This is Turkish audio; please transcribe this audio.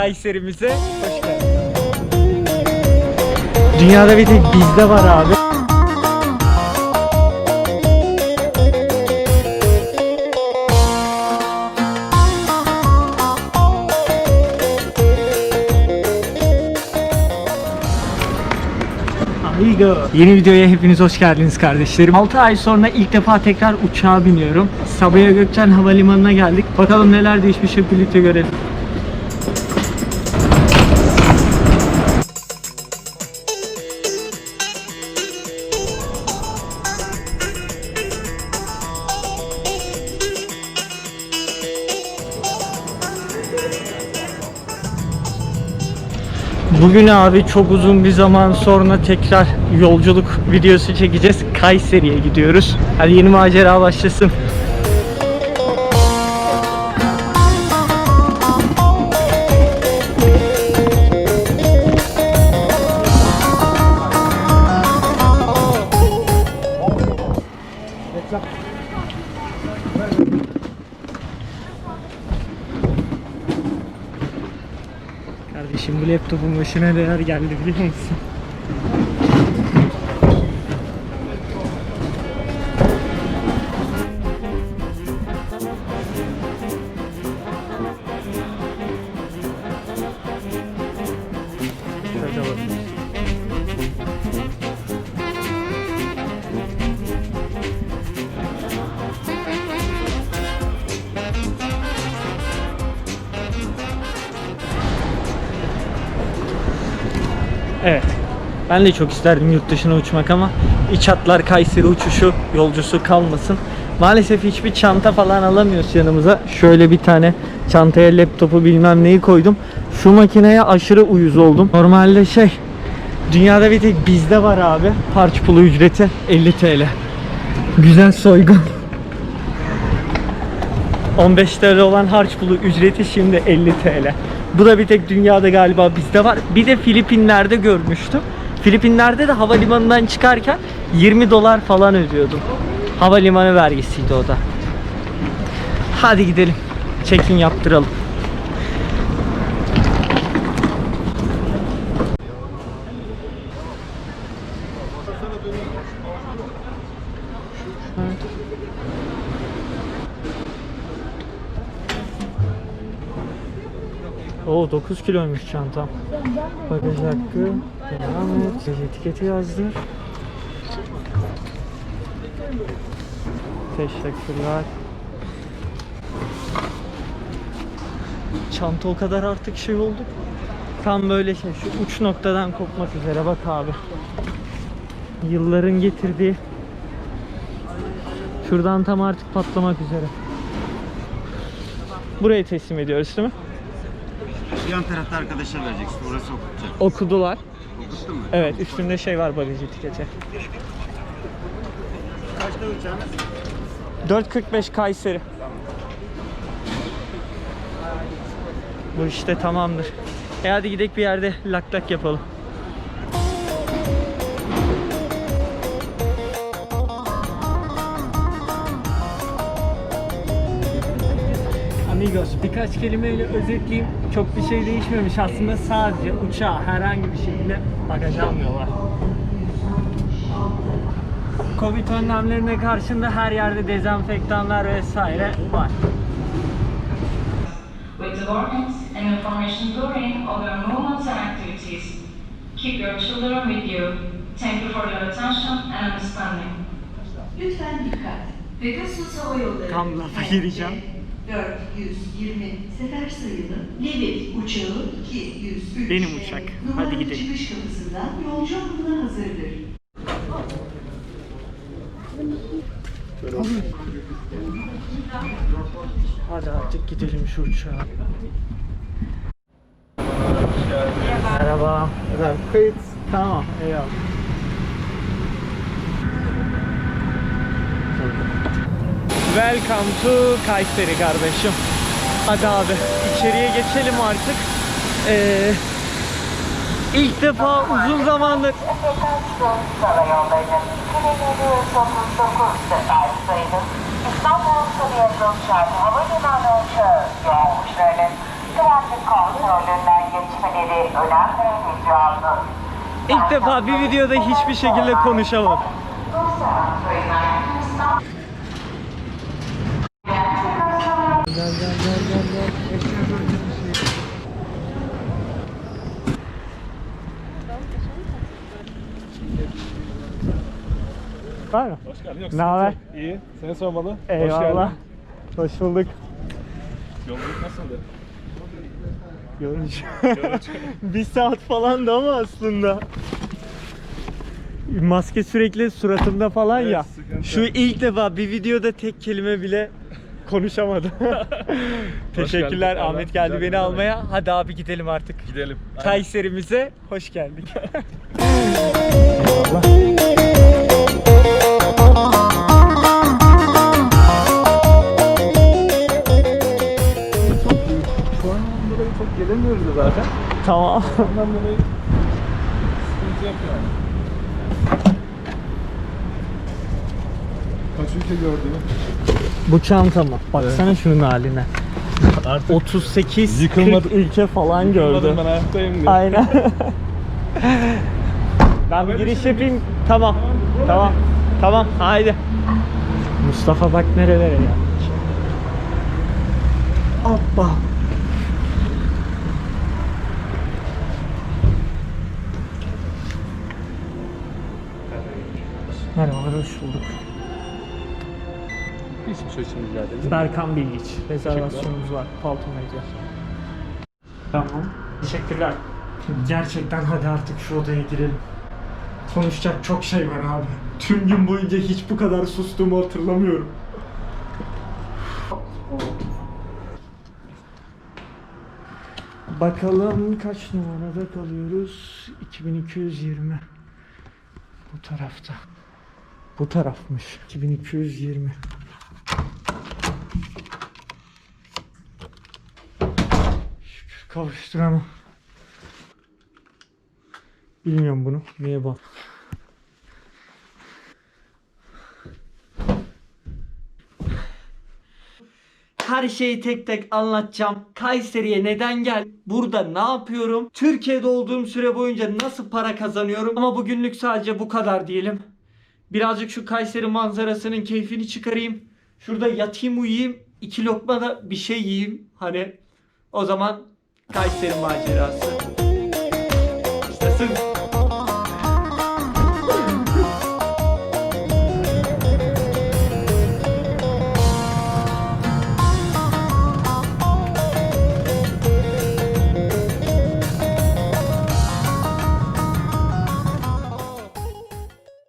Kayserimize hoş geldin. Dünyada bir tek bizde var abi. Amigo. Yeni videoya hepiniz hoş geldiniz kardeşlerim. 6 ay sonra ilk defa tekrar uçağa biniyorum. Sabiha Gökçen Havalimanı'na geldik. Bakalım neler değişmiş hep birlikte görelim. Bugün abi çok uzun bir zaman sonra tekrar yolculuk videosu çekeceğiz. Kayseri'ye gidiyoruz. Hadi yeni macera başlasın. Bu laptopun başına neler geldi biliyor musun? Evet. Ben de çok isterdim yurt dışına uçmak ama iç hatlar Kayseri uçuşu yolcusu kalmasın. Maalesef hiçbir çanta falan alamıyoruz yanımıza. Şöyle bir tane çantaya laptopu bilmem neyi koydum. Şu makineye aşırı uyuz oldum. Normalde şey dünyada bir tek bizde var abi. Harç pulu ücreti 50 TL. Güzel soygun. 15 TL olan harç pulu ücreti şimdi 50 TL. Bu da bir tek dünyada galiba bizde var. Bir de Filipinler'de görmüştüm. Filipinler'de de havalimanından çıkarken 20 dolar falan ödüyordum. Havalimanı vergisiydi o da. Hadi gidelim. Check-in yaptıralım. Oo 9 kiloymuş çantam. Bagaj hakkı. Devam et. Etiketi yazdır. Teşekkürler. Çanta o kadar artık şey oldu. Tam böyle şey şu uç noktadan kopmak üzere bak abi. Yılların getirdiği Şuradan tam artık patlamak üzere. Buraya teslim ediyoruz değil mi? Yan tarafta arkadaşa vereceksin. Orası okutacak. Okudular. Okuttun mu? Evet üstünde şey var bagaj etiketi. Kaçta uçağınız? 4.45 Kayseri. Bu işte tamamdır. E hadi gidelim bir yerde lak lak yapalım. Amigos birkaç kelimeyle özetleyeyim. Çok bir şey değişmemiş aslında sadece uçağa herhangi bir şekilde bagaj almıyorlar. Covid önlemlerine karşında her yerde dezenfektanlar vesaire var. with the warnings and information during all your movements and activities. Keep your children with you. Thank you for your attention and understanding. Lütfen dikkat. Pegasus Hava Yolları. Tam lafa gireceğim. 420 sefer sayılı Levit uçağı 203 Benim uçak. Hadi gidelim. çıkış kapısından yolcu alımına hazırdır. Hadi artık gidelim şu uçağa. Merhaba. Efendim kayıt. Tamam. Eyvallah. Welcome to Kayseri kardeşim. Hadi abi içeriye geçelim artık. Ee, ilk defa uzun zamandır Hava yollarının 2739 sefer sayılı İstanbul Sabiha Gökçen Havalimanı uçağı yolcularının Güvenlik kontrolünden geçmeleri önemli rica alınır. İlk defa bir videoda hiçbir şekilde konuşamadım. Var mı? Hoş geldin. Yok, Ne haber? sıkıntı yok. İyi. Seni sormalı. Hoş Eyvallah. geldin. Hoş bulduk. Yolculuk nasıldı? Yorucu. bir saat falandı ama aslında. Maske sürekli suratımda falan Evet, ya. sıkıntı. Şu ilk defa bir videoda tek kelime bile konuşamadım. Teşekkürler geldin. Ahmet geldi güzel beni haber. almaya. Hadi abi gidelim artık. Gidelim. Kayseri'mize hoş geldik. Şu an dolayı çok gelemiyoruz da zaten. tamam. Ondan dolayı sıkıntı yok yani. Kaç ülke gördün? Bu çanta mı? Baksana şunun haline. Artık 38 Yıkılmadı- 40 ülke falan gördü. Ben hayattayım diye. Aynen. ben bir giriş yapayım. Tamam. Tamam. Tamam. Haydi. Mustafa bak nerelere ya. Hoppa. Merhabalar, hoş bulduk. Hiçbir şey için rica ederim. Berkan Bilgiç. Rezervasyonumuz var. Palto Medya. Tamam. Teşekkürler. Gerçekten hadi artık şu odaya girelim. Konuşacak çok şey var abi. Tüm gün boyunca hiç bu kadar sustuğumu hatırlamıyorum. Bakalım kaç numarada kalıyoruz? 2220. Bu tarafta. Bu tarafmış. 2220. Şükür kavuşturamam. Bilmiyorum bunu. Neye bak. Her şeyi tek tek anlatacağım. Kayseri'ye neden gel? Burada ne yapıyorum? Türkiye'de olduğum süre boyunca nasıl para kazanıyorum? Ama bugünlük sadece bu kadar diyelim. Birazcık şu Kayseri manzarasının keyfini çıkarayım. Şurada yatayım uyuyayım. iki lokma da bir şey yiyeyim. Hani o zaman Kayseri macerası. İşte